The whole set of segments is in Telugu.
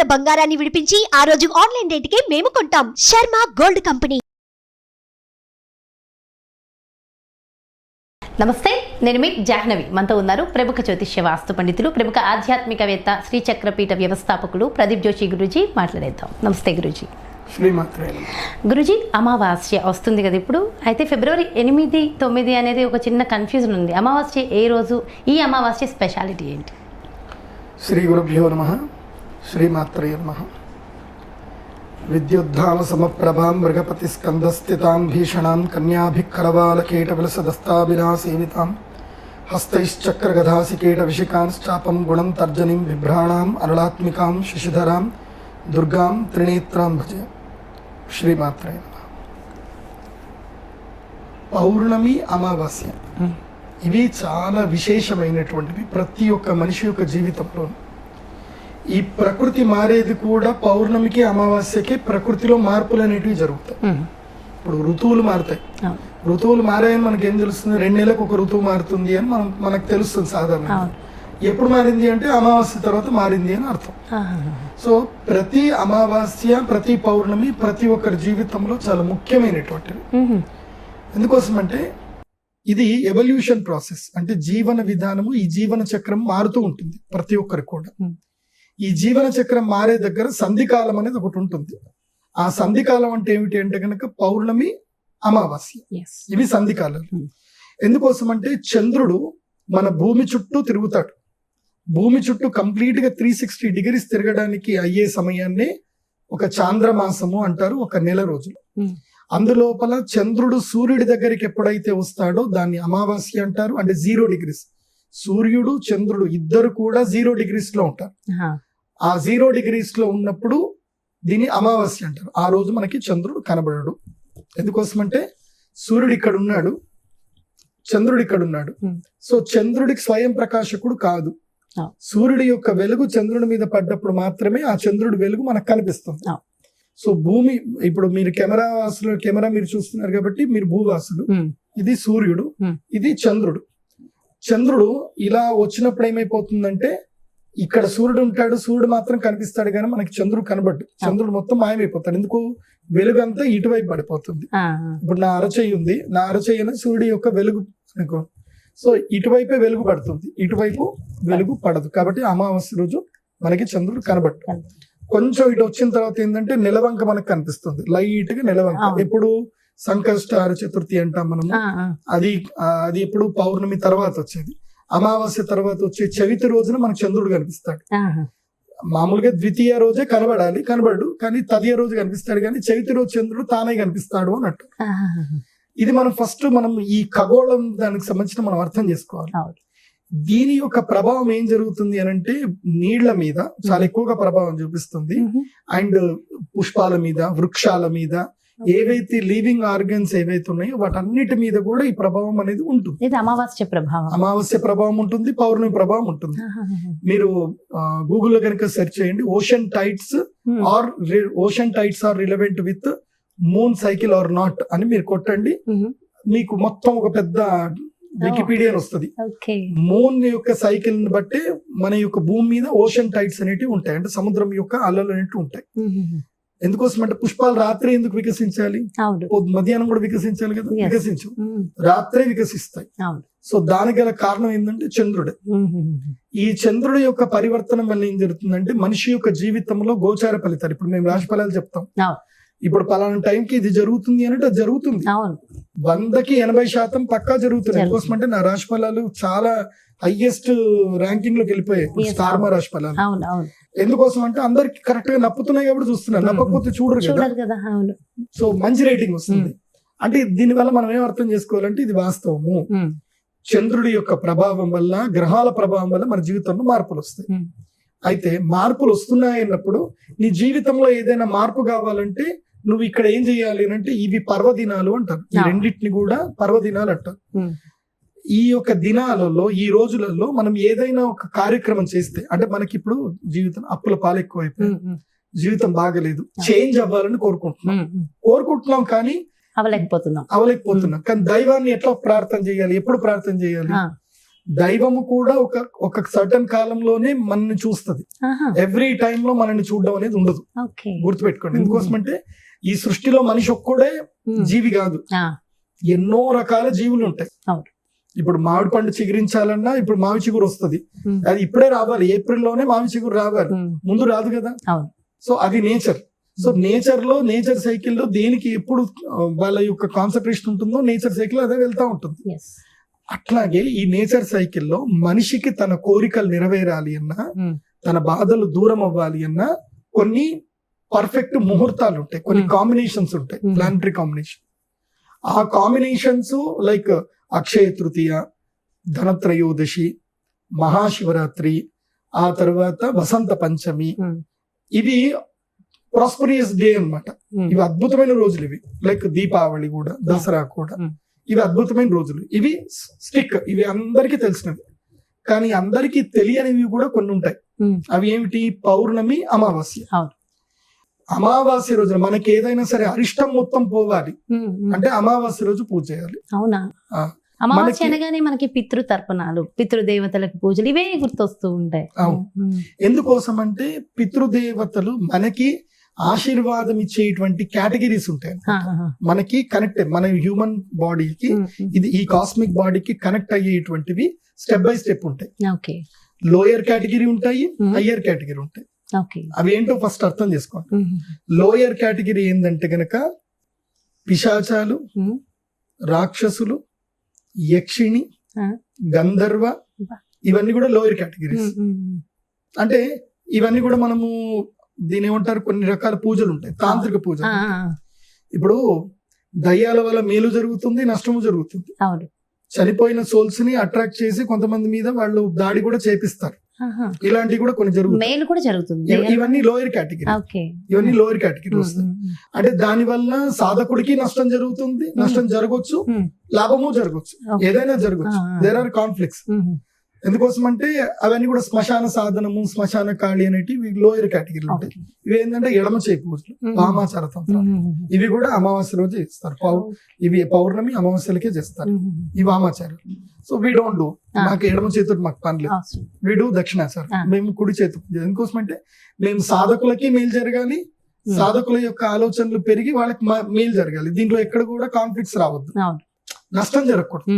ఉన్న బంగారాన్ని విడిపించి ఆ రోజు ఆన్లైన్ రేటుకే మేము కొంటాం. Sharma gold company. నమస్తే నేను మీ జాహ్నవి. మనతో ఉన్నారు ప్రముఖ జ్యోతిష్య వాస్తు పండితులు ప్రముఖ ఆధ్యాత్మికవేత్త శ్రీ చక్రపీఠ వ్యవస్థాపకులు ప్రదీప్ జోషి గురూజీ మాట్లాడేద్దాం. నమస్తే గురూజీ. గురూజీ అమావాస్య వస్తుంది కదా ఇప్పుడు. అయితే ఫిబ్రవరి ఎనిమిది తొమ్మిది అనేది ఒక చిన్న కన్ఫ్యూజన్ ఉంది. అమావాస్య ఏ రోజు ఈ అమావాస్య స్పెషాలిటీ ఏంటి? శ్రీ గురుభ్యో నమ. శ్రీమాత్రే నమ. విద్యుద్ధాన సమప్రభాం మృగపతి స్కందస్థితాం భీషణాం కన్యాభిక్కరవాల కీట విలసదస్తాభిలాసేవితాం హస్తైశ్చక్రగధాసికీట విషికాంశ్చాపం గుణం తర్జనిం బిభ్రాణాం అరుళాత్మికాం శశిధరాం దుర్గాం త్రినేత్రాం భజే శ్రీమాత్రే నమ. పౌర్ణమి అమావాస్య. ఇవి చాలా విశేషమైనటువంటివి ప్రతి ఒక్క మనిషి యొక్క జీవితంలో ఈ ప్రకృతి మారేది కూడా పౌర్ణమికి అమావాస్యకి ప్రకృతిలో మార్పులు అనేటివి జరుగుతాయి. ఇప్పుడు ఋతువులు మారుతాయి. ఋతువులు మారాయని మనకి ఏం తెలుస్తుంది? రెండు నెలలకు ఒక ఋతువు మారుతుంది అని మనం మనకు తెలుస్తుంది సాధారణ. ఎప్పుడు మారింది అంటే అమావాస్య తర్వాత మారింది అని అర్థం. సో ప్రతి అమావాస్య ప్రతి పౌర్ణమి ప్రతి ఒక్కరి జీవితంలో చాలా ముఖ్యమైనటువంటివి. ఎందుకోసం అంటే ఇది ఎవల్యూషన్ ప్రాసెస్ అంటే జీవన విధానము ఈ జీవన చక్రం మారుతూ ఉంటుంది ప్రతి ఒక్కరికి కూడా. ఈ జీవన చక్రం మారే దగ్గర సంధికాలం అనేది ఒకటి ఉంటుంది. ఆ సంధికాలం అంటే ఏమిటి అంటే కనుక పౌర్ణమి అమావాస్య. ఇవి సంధికాలాలు Hmm. ఎందుకోసం అంటే చంద్రుడు మన భూమి చుట్టూ తిరుగుతాడు. భూమి చుట్టూ కంప్లీట్గా త్రీ సిక్స్టీ డిగ్రీస్ తిరగడానికి అయ్యే సమయాన్ని ఒక చాంద్రమాసము అంటారు ఒక నెల రోజులు. Hmm. అందులోపల చంద్రుడు సూర్యుడి దగ్గరికి ఎప్పుడైతే వస్తాడో దాన్ని అమావాస్య అంటారు అంటే జీరో డిగ్రీస్ సూర్యుడు చంద్రుడు ఇద్దరు కూడా జీరో డిగ్రీస్లో ఉంటారు. ఆ జీరో డిగ్రీస్లో ఉన్నప్పుడు దీన్ని అమావాస్య అంటారు. ఆ రోజు మనకి చంద్రుడు కనబడడు. ఎందుకోసమంటే సూర్యుడు ఇక్కడ ఉన్నాడు. చంద్రుడు ఇక్కడ ఉన్నాడు. Hmm. సో చంద్రుడికి స్వయం ప్రకాశకుడు కాదు. సూర్యుడి యొక్క వెలుగు చంద్రుడి మీద పడ్డప్పుడు మాత్రమే ఆ చంద్రుడి వెలుగు మనకు కనిపిస్తుంది. సో భూమి ఇప్పుడు మీరు కెమెరా వాసులు కెమెరా మీరు చూస్తున్నారు కాబట్టి మీరు భూవాసులు. ఇది సూర్యుడు. Hmm. ఇది చంద్రుడు. చంద్రుడు ఇలా వచ్చినప్పుడు ఏమైపోతుందంటే ఇక్కడ సూర్యుడు ఉంటాడు సూర్యుడు మాత్రం కనిపిస్తాడు కానీ మనకి చంద్రుడు కనబడ్డు. చంద్రుడు మొత్తం మాయమైపోతాడు. ఎందుకు? వెలుగు అంతా ఇటువైపు పడిపోతుంది. ఇప్పుడు నా అరచేయి ఉంది. నా అరచేయి అనేది సూర్యుడి యొక్క వెలుగు అనుకో. సో ఇటువైపే వెలుగు పడుతుంది. ఇటువైపు వెలుగు పడదు. కాబట్టి అమావాస్య రోజు మనకి చంద్రుడు కనబట్టు కొంచెం ఇటు వచ్చిన తర్వాత ఏంటంటే నెలవంక మనకు కనిపిస్తుంది. లైట్గా నెలవంక. ఎప్పుడు సంకష్టార చతుర్థి అంటాం మనము. అది అది ఎప్పుడు పౌర్ణమి తర్వాత వచ్చేది. అమావాస్య తర్వాత వచ్చే చవితి రోజున మనకు చంద్రుడు కనిపిస్తాడు. మామూలుగా ద్వితీయ రోజే కనబడాలి కనబడు కానీ తదియ రోజు కనిపిస్తాడు కానీ చవితి రోజు చంద్రుడు తానే కనిపిస్తాడు అన్నట్టు. ఇది మనం ఫస్ట్ మనం ఈ ఖగోళం దానికి సంబంధించిన మనం అర్థం చేసుకోవాలి. దీని యొక్క ప్రభావం ఏం జరుగుతుంది అని అంటే నీళ్ళ మీద చాలా ఎక్కువగా ప్రభావం చూపిస్తుంది. అండ్ పుష్పాల మీద వృక్షాల మీద ఏవైతే లివింగ్ ఆర్గన్స్ ఏవైతే ఉన్నాయో వాటన్నిటి మీద కూడా ఈ ప్రభావం అనేది ఉంటుంది. ఇది అమావాస్య ప్రభావం. అమావాస్య ప్రభావం ఉంటుంది పౌర్ణమి ప్రభావం ఉంటుంది. మీరు గూగుల్లో కనుక సెర్చ్ చేయండి ocean tides are ocean tides are relevant with moon cycle or not అని మీరు కొట్టండి. మీకు మొత్తం ఒక పెద్ద వికీపీడియా వస్తుంది. మూన్ యొక్క సైకిల్ని బట్టి మన యొక్క భూమి మీద ఓషన్ టైట్స్ అనేటివి ఉంటాయి. అంటే సముద్రం యొక్క అలలు అనేటివి ఉంటాయి. ఎందుకోసం అంటే పుష్పాలు రాత్రి ఎందుకు వికసించాలి? మధ్యాహ్నం కూడా వికసించాలి కదా. వికసించు. రాత్రే వికసిస్తాయి. సో దానికి గల కారణం ఏంటంటే చంద్రుడే. ఈ చంద్రుడి యొక్క పరివర్తనం వల్ల ఏం జరుగుతుందంటే మనిషి యొక్క జీవితంలో గోచార ఫలితాలు. ఇప్పుడు మేము రాశి ఫలాలు చెప్తాం. ఇప్పుడు పలానా టైంకి ఇది జరుగుతుంది అంటే అది జరుగుతుంది. వందకి ఎనభై శాతం పక్కా జరుగుతుంది. జరుగుతుంది. ఎందుకోసం అంటే నా రాశి ఫలాలు చాలా హైయెస్ట్ ర్యాంకింగ్లోకి వెళ్ళిపోయాయి. స్టార్ మా అవును. రాశి ఫలాలు అవును అవును. ఎందుకోసం అంటే అందరికి కరెక్ట్గా నప్పుతున్నాయి కాబట్టి చూస్తున్నారు. నప్పకపోతే చూడరు కదా. సో మంచి రేటింగ్ వస్తుంది. అంటే దీని వల్ల మనం ఏం అర్థం చేసుకోవాలంటే ఇది వాస్తవము. ఉమ్, చంద్రుడి యొక్క ప్రభావం వల్ల గ్రహాల ప్రభావం వల్ల మన జీవితంలో మార్పులు వస్తాయి. ఉమ్, అయితే మార్పులు వస్తున్నాయి అన్నప్పుడు నీ జీవితంలో ఏదైనా మార్పు కావాలంటే నువ్వు ఇక్కడ ఏం చేయాలి అంటే ఇవి పర్వదినాలు అంటారు. రెండింటిని కూడా పర్వదినాలు అంటారు. ఈ యొక్క దినాలలో ఈ రోజులలో మనం ఏదైనా ఒక కార్యక్రమం చేస్తే అంటే మనకి ఇప్పుడు జీవితం అప్పుల పాలు ఎక్కువైపోయి జీవితం బాగలేదు. చేంజ్ అవ్వాలని కోరుకుంటున్నాం. కోరుకుంటున్నాం కానీ అవ్వలేకపోతున్నాం అవలేకపోతున్నాం. కానీ దైవాన్ని ఎట్లా ప్రార్థన చేయాలి? ఎప్పుడు ప్రార్థన చేయాలి? దైవము కూడా ఒక ఒక సర్టన్ కాలంలోనే మనల్ని చూస్తది. ఎవ్రీ టైమ్లో మనల్ని చూడడం అనేది ఉండదు. గుర్తుపెట్టుకోండి. ఎందుకోసం అంటే ఈ సృష్టిలో మనిషి ఒక్కడే జీవి కాదు. ఎన్నో రకాల జీవులు ఉంటాయి. ఇప్పుడు మామిడి పండు చిగురించాలన్నా ఇప్పుడు మావి చిగురు వస్తుంది. అది ఇప్పుడే రావాలి. ఏప్రిల్లోనే మావి చిగురు రావాలి. ముందు రాదు కదా. సో అది నేచర్. సో నేచర్లో నేచర్ సైకిల్లో దేనికి ఎప్పుడు వాళ్ళ యొక్క కాన్సన్ట్రేషన్ ఉంటుందో నేచర్ సైకిల్ అదే వెళ్తా ఉంటుంది. అట్లాగే ఈ నేచర్ సైకిల్లో మనిషికి తన కోరికలు నెరవేరాలి అన్నా తన బాధలు దూరం అవ్వాలి అన్నా కొన్ని పర్ఫెక్ట్ ముహూర్తాలు ఉంటాయి. కొన్ని. కాంబినేషన్స్ ఉంటాయి. Planetary combination. ఆ కాంబినేషన్స్ లైక్ అక్షయ తృతీయ ధనత్రయోదశి మహాశివరాత్రి ఆ తర్వాత వసంత పంచమి. ఇవి ప్రాస్పరియస్ డే అన్నమాట. ఉమ్, ఇవి అద్భుతమైన రోజులు ఇవి. లైక్ దీపావళి కూడా దసరా కూడా. ఇవి అద్భుతమైన రోజులు. ఇవి స్టిక్. ఇవి అందరికీ తెలిసినవి. కానీ అందరికీ తెలియనివి కూడా కొన్ని ఉంటాయి. అవి ఏమిటి? పౌర్ణమి అమావాస్య. అమావాస్య రోజున మనకి ఏదైనా సరే అరిష్టం మొత్తం పోవాలి. అంటే అమావాస్య రోజు పూజ చేయాలి. అవునా. అమావాస్య మనకి- అనగానే మనకి పితృ తర్పణాలు పితృదేవతలకు పూజలు ఇవే గుర్తొస్తూ ఉంటాయి. ఎందుకోసం అంటే పితృదేవతలు మనకి ఆశీర్వాదం ఇచ్చేటువంటి కేటగిరీస్ ఉంటాయి. మనకి కనెక్ట్ మన హ్యూమన్ బాడీకి ఇది ఈ కాస్మిక్ బాడీకి కనెక్ట్ అయ్యేటువంటివి స్టెప్ బై స్టెప్ ఉంటాయి. ఓకే. లోయర్ కేటగిరీ ఉంటాయి. హయ్యర్ కేటగిరీ ఉంటాయి. ఓకే. అవి ఏంటో ఫస్ట్ అర్థం చేసుకోండి లోయర్ కేటగిరీ ఏంటంటే గనక పిశాచాలు రాక్షసులు యక్షిణి. గంధర్వ. ఇవన్నీ కూడా లోయర్ కేటగిరీస్ అంటే ఇవన్నీ కూడా మనము దీని ఏమంటారు కొన్ని రకాల పూజలు ఉంటాయి తాంత్రిక పూజలు ఆ. ఇప్పుడు దయ్యాల వల్ల మేలు జరుగుతుంది నష్టము జరుగుతుంది చనిపోయిన సోల్స్ని అట్రాక్ట్ చేసి కొంతమంది మీద వాళ్ళు దాడి కూడా చేపిస్తారు. ఇలాంటివి కూడా కొన్ని జరుగుతాయి. మేలు కూడా జరుగుతుంది. ఇవ- ఇవన్నీ లోయర్ కేటగిరీ ఇవన్నీ లోయర్ కేటగిరీ వస్తాయి. అంటే దాని వల్ల సాధకుడికి నష్టం జరుగుతుంది నష్టం జరగవచ్చు లాభము జరగవచ్చు. ఏదైనా జరగవచ్చు. There are conflicts. ఎందుకోసం అంటే అవన్నీ కూడా శ్మశాన సాధనము శ్మశాన కాళి అనేటివి లోయర్ కేటగిరీలు ఉంటాయి. ఇవి ఏంటంటే ఎడమ చేయి పూజలు. వామాచార తంత్రం ఉమ్, ఉమ్, ఉమ్. ఇవి కూడా అమావాస్య రోజు చేస్తారు. పౌ- ఇవి పౌర్ణమి అమావాస్యలకే చేస్తారు. ఈ వామాచారం. So we don't do. మాకు ఎడమ చేతుడు మాకు పని లేదు. అవసరం. వీడు దక్షిణాచారం. మేము కుడి చేతు ఎందుకోసం అంటే మేము సాధకులకి మేలు జరగాలి. సాధకుల యొక్క ఆలోచనలు పెరిగి వాళ్ళకి మేలు జరగాలి. దీంట్లో ఎక్కడ కూడా కాన్ఫ్లిక్ట్స్ రావద్దు. నష్టం జరగకూడదు.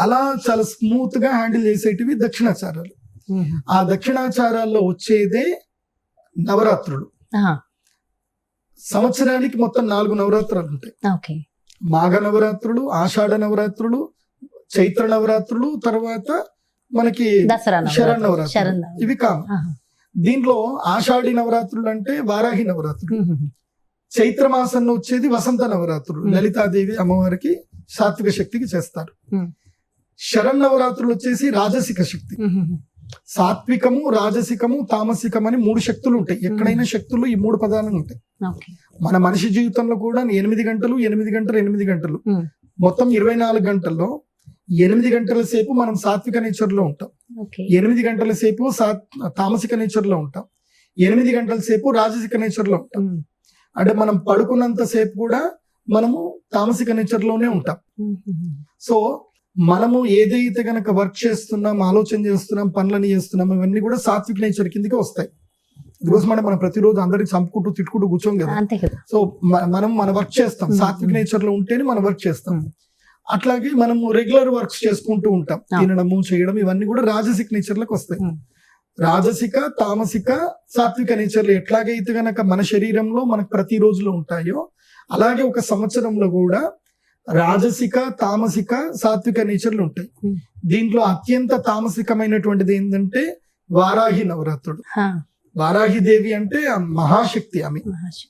అలా చాలా స్మూత్గా హ్యాండిల్ చేసేటివి దక్షిణాచారాలు. ఆ దక్షిణాచారాల్లో వచ్చేదే నవరాత్రులు. సంవత్సరానికి మొత్తం నాలుగు నవరాత్రులు ఉంటాయి మాఘ నవరాత్రులు ఆషాఢ నవరాత్రులు చైత్ర నవరాత్రులు తర్వాత మనకి శరణ్ నవరాత్రులు. ఇవి కావు ఆహా. దీంట్లో ఆషాఢి నవరాత్రులు అంటే వారాహి నవరాత్రులు ఉమ్, ఉమ్, చైత్ర మాసంలో వచ్చేది వసంత నవరాత్రులు. లలితాదేవి అమ్మవారికి సాత్విక శక్తికి చేస్తారు. శరణ్ నవరాత్రులు వచ్చేసి రాజసిక శక్తి. సాత్వికము రాజసికము తామసికం అని మూడు శక్తులు ఉంటాయి. ఎక్కడైనా శక్తులు ఈ మూడు పదాలు ఉంటాయి. మన మనిషి జీవితంలో కూడా ఎనిమిది గంటలు ఎనిమిది గంటలు ఎనిమిది గంటలు. మొత్తం ఇరవై నాలుగు గంటల్లో ఎనిమిది గంటల సేపు మనం సాత్విక నేచర్లో ఉంటాం ఎనిమిది గంటల సేపు తామసిక నేచర్లో ఉంటాం. ఎనిమిది గంటల సేపు రాజసిక నేచర్లో ఉంటాం అంటే మనం పడుకున్నంత సేపు కూడా మనము తామసిక నేచర్లోనే ఉంటాం సో మనము ఏదైతే గనక వర్క్ చేస్తున్నాం ఆలోచన చేస్తున్నాం పనులని చేస్తున్నాం ఇవన్నీ కూడా సాత్విక నేచర్ కిందకి వస్తాయి అందుకోసం అంటే మనం ప్రతిరోజు అందరికి చంపుకుంటూ తిట్టుకుంటూ కూర్చోం కదా సో మనం మన వర్క్ చేస్తాం. సాత్విక నేచర్లో ఉంటేనే మనం వర్క్ చేస్తాం. అట్లాగే మనము రెగ్యులర్ వర్క్స్ చేసుకుంటూ ఉంటాం. తినడము చేయడం ఇవన్నీ కూడా రాజసిక నేచర్లకు వస్తాయి. రాజసిక తామసిక సాత్విక నేచర్లు ఎట్లాగైతే గనక మన శరీరంలో మనకు ప్రతి రోజులో ఉంటాయో అలాగే ఒక సంవత్సరంలో కూడా రాజసిక తామసిక సాత్విక నేచర్లు ఉంటాయి. దీంట్లో అత్యంత తామసికమైనటువంటిది ఏంటంటే వారాహి నవరాత్రుడు హా, వారాహి దేవి అంటే మహాశక్తి ఆమె.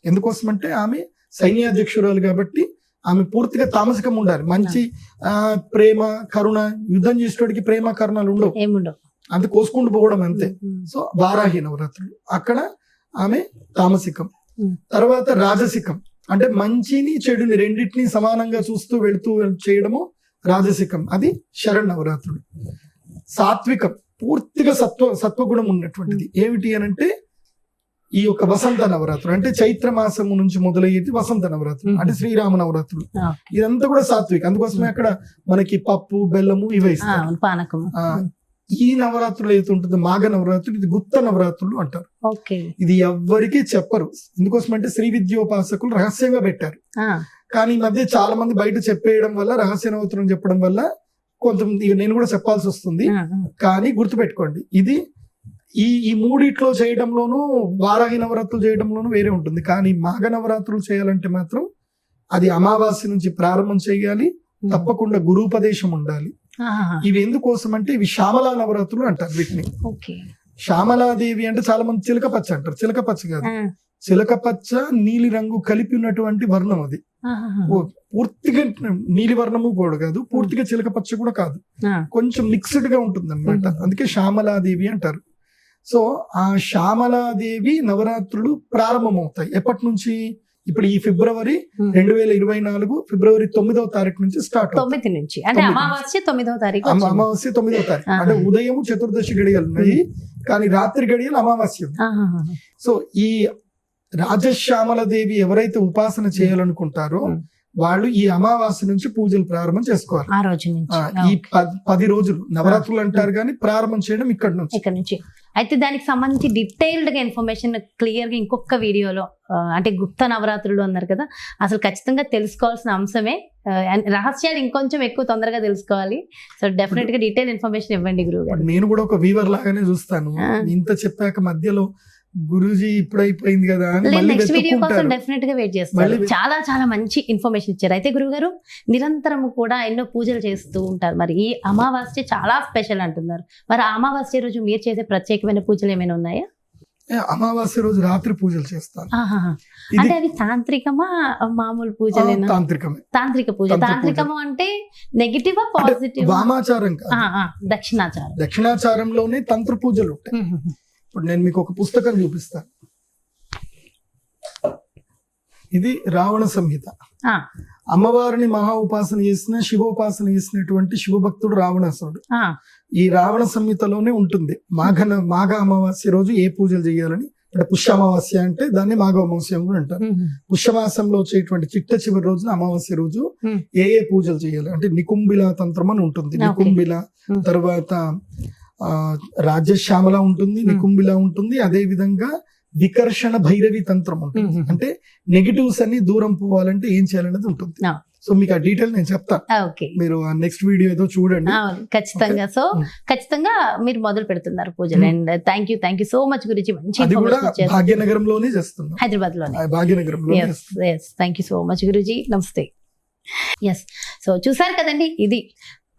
ఎందుకోసం అంటే ఆమె సైన్యాధ్యక్షురాలు కాబట్టి ఆమె పూర్తిగా తామసికం ఉండాలి. మంచి ఆ ప్రేమ కరుణ యుద్ధం చేసేటోడికి ప్రేమ కరుణలు ఉండవు. అంత కోసుకుంటూ పోవడం అంతే. సో వారాహి నవరాత్రులు. అక్కడ ఆమె తామసికం. తర్వాత రాజసికం. అంటే మంచిని చెడుని రెండింటిని సమానంగా చూస్తూ వెళుతూ వెళ్- చేయడము రాజసికం. అది శరణ్ నవరాత్రులు సాత్వికం పూర్తిగా సత్వ సత్వగుణం ఉన్నటువంటిది. ఏమిటి అని అంటే ఈ యొక్క వసంత నవరాత్రులు అంటే చైత్ర మాసము నుంచి మొదలయ్యేది వసంత నవరాత్రులు. అంటే శ్రీరామ నవరాత్రులు. ఇదంతా కూడా సాత్విక్. అందుకోసమే అక్కడ మనకి పప్పు బెల్లము ఇవే పానకం ఈ నవరాత్రులు ఏదైతే ఉంటుందో మాఘ నవరాత్రులు ఇది గుప్త నవరాత్రులు అంటారు. ఇది ఎవ్వరికీ చెప్పరు. ఎందుకోసం అంటే శ్రీ విద్యోపాసకులు రహస్యంగా పెట్టారు. కానీ ఈ మధ్య చాలా మంది బయట చెప్పేయడం వల్ల రహస్య నవరాత్రులు చెప్పడం వల్ల కొంత నేను కూడా చెప్పాల్సి వస్తుంది. కానీ గుర్తుపెట్టుకోండి ఇది ఈ ఈ మూడిట్లో చేయడంలోనూ వారాహి నవరాత్రులు చేయడంలోనూ వేరే ఉంటుంది. కానీ మాఘ నవరాత్రులు చేయాలంటే మాత్రం అది అమావాస్య నుంచి ప్రారంభం చేయాలి. తప్పకుండా గురూపదేశం ఉండాలి. ఇవి ఎందుకోసం అంటే ఇవి శ్యామలా నవరాత్రులు అంటారు వీటిని. శ్యామలాదేవి అంటే చాలా మంది చిలక పచ్చ అంటారు. చిలక పచ్చ కాదు. ఆ, చిలక పచ్చ నీలి రంగు కలిపి ఉన్నటువంటి వర్ణం అది. పూర్తిగా నీలి వర్ణము కూడా కాదు పూర్తిగా చిలక పచ్చ కూడా కాదు. కొంచెం మిక్స్డ్గా ఉంటుంది అనమాట. అందుకే శ్యామలాదేవి అంటారు. సో ఆ శ్యామలాదేవి నవరాత్రులు ప్రారంభమవుతాయి. ఎప్పటి నుంచి? ఇప్పుడు ఈ ఫిబ్రవరి. రెండు వేల ఇరవై నాలుగు ఫిబ్రవరి తొమ్మిదవ తారీఖు నుంచి స్టార్ట్ తొమ్మిది నుంచి అంటే అమావాస్య తొమ్మిదవ తారీఖు. అమావాస్య తొమ్మిదవ తారీఖు. అంటే ఉదయం చతుర్దశి గడియలు ఉన్నాయి కానీ రాత్రి గడియలు అమావాస్య. సో ఈ రాజశ్యామల దేవి ఎవరైతే ఉపాసన చేయాలనుకుంటారో. వాళ్ళు ఈ అమావాస్య నుంచి పూజలు ప్రారంభం చేసుకోవాలి. ఆ రోజు నుంచి. ఈ పది రోజులు నవరాత్రులు అంటారు కానీ ప్రారంభం చేయడం ఇక్కడ నుంచి. ఇక్కడ నుంచి. అయితే దానికి సంబంధించి డీటెయిల్డ్గా ఇన్ఫర్మేషన్ క్లియర్గా ఇంకొక వీడియోలో అంటే గుప్త నవరాత్రులు అన్నారు కదా అసలు ఖచ్చితంగా తెలుసుకోవాల్సిన అంశమే రహస్యాలు ఇంకొంచెం ఎక్కువ తొందరగా తెలుసుకోవాలి. సో డెఫినెట్గా డీటెయిల్ ఇన్ఫర్మేషన్ ఇవ్వండి గురువు గారు. నేను కూడా ఒక వీవర్ లాగానే చూస్తాను. ఇంత చెప్పాక మధ్యలో గురూజీ ఇప్పుడు అయిపోయింది కదా నెక్స్ట్ వీడియో కోసం డెఫినెట్గా వెయిట్ చేస్తారు. చాలా చాలా మంచి ఇన్ఫర్మేషన్ ఇచ్చారు. అయితే గురువు గారు నిరంతరం కూడా ఎన్నో పూజలు చేస్తూ ఉంటారు. మరి ఈ అమావాస్య చాలా స్పెషల్ అంటున్నారు. మరి ఆ అమావాస్య రోజు మీరు చేసే ప్రత్యేకమైన పూజలు ఏమైనా ఉన్నాయా? అమావాస్య రోజు రాత్రి పూజలు. ఇది అంటే అవి తాంత్రికమా మామూలు పూజలేనా? తాంత్రికమే. తాంత్రిక పూజ. తంత్ర పూజ. తాంత్రికము అంటే నెగిటివ్ పాజిటివ్ వామాచారం దక్షిణాచారం. దక్షిణాచారంలోనే తంత్ర పూజలు ఉంటాయి. ఇప్పుడు నేను మీకు ఒక పుస్తకం చూపిస్తాను ఇది రావణ సంహిత. అమ్మవారిని మహా ఉపాసన చేసిన శివోపాసన చేసినటువంటి శివభక్తుడు రావణాసురుడు. ఆ, ఈ రావణ సంహితలోనే ఉంటుంది. మాఘ మాఘ అమావాస్య రోజు ఏ పూజలు చేయాలని. అంటే పుష్య అమావాస్య అంటే దాన్ని మాఘ అమావాస్య కూడా అంటారు. పుష్యమాసంలో వచ్చేటువంటి చిట్ట చివరి రోజున అమావాస్య రోజు. ఏ ఏ పూజలు చేయాలి? అంటే నికుంబిల తంత్రం అని ఉంటుంది. నికుంబిల. తర్వాత రాజ్యశ్యామల ఉంటుంది. నికుంబిల ఉంటుంది అదే విధంగా వికర్షణ భైరవి తంత్రం ఉంటుంది. అంటే నెగిటివ్స్ అన్ని దూరం పోవాలంటే ఏం చేయాలనేది ఉంటుంది. సో మీకు ఆ డీటెయిల్ నేను చెప్తాను మీరు నెక్స్ట్ వీడియో ఏదో చూడండి. ఖచ్చితంగా. సో. ఖచ్చితంగా మీరు మొదలు పెడుతున్నారు పూజలు. And thank you thank you so much గురించి మంచి భాగ్యనగరంలోనే చేస్తున్నాం. హైదరాబాద్లోనే. Yes thank you so much Guruji. నమస్తే. ఎస్ సో చూసారు కదండి ఇది.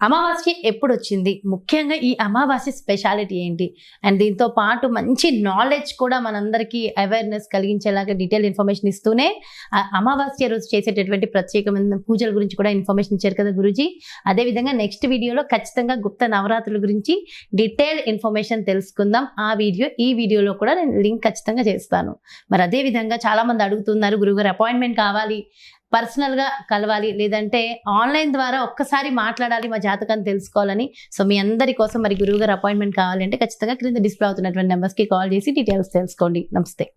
అమావాస్య ఎప్పుడు వచ్చింది ముఖ్యంగా ఈ అమావాస్య స్పెషాలిటీ ఏంటి? అండ్ దీంతో పాటు మంచి నాలెడ్జ్ కూడా మనందరికీ అవేర్నెస్ కలిగించేలాగా డీటెయిల్ ఇన్ఫర్మేషన్ ఇస్తూనే ఆ అమావాస్య రోజు చేసేటటువంటి ప్రత్యేకమైన పూజల గురించి కూడా ఇన్ఫర్మేషన్ ఇచ్చారు కదా గురుజీ. అదేవిధంగా నెక్స్ట్ వీడియోలో ఖచ్చితంగా గుప్త నవరాత్రుల గురించి డీటెయిల్ ఇన్ఫర్మేషన్ తెలుసుకుందాం. ఆ వీడియో ఈ వీడియోలో కూడా నేను లింక్ ఖచ్చితంగా చేస్తాను. మరి అదే విధంగా అడుగుతున్నారు గురుగారు అపాయింట్మెంట్ కావాలి. పర్సనల్గా కలవాలి లేదంటే ఆన్లైన్ ద్వారా ఒక్కసారి మాట్లాడాలి మా జాతకాన్ని తెలుసుకోవాలని. సో మీ అందరి కోసం మరి గురువు గారు అపాయింట్మెంట్ కావాలంటే ఖచ్చితంగా క్రింద డిస్ప్లే అవుతున్నటువంటి నెంబర్స్కి కాల్ చేసి డీటెయిల్స్ తెలుసుకోండి. నమస్తే.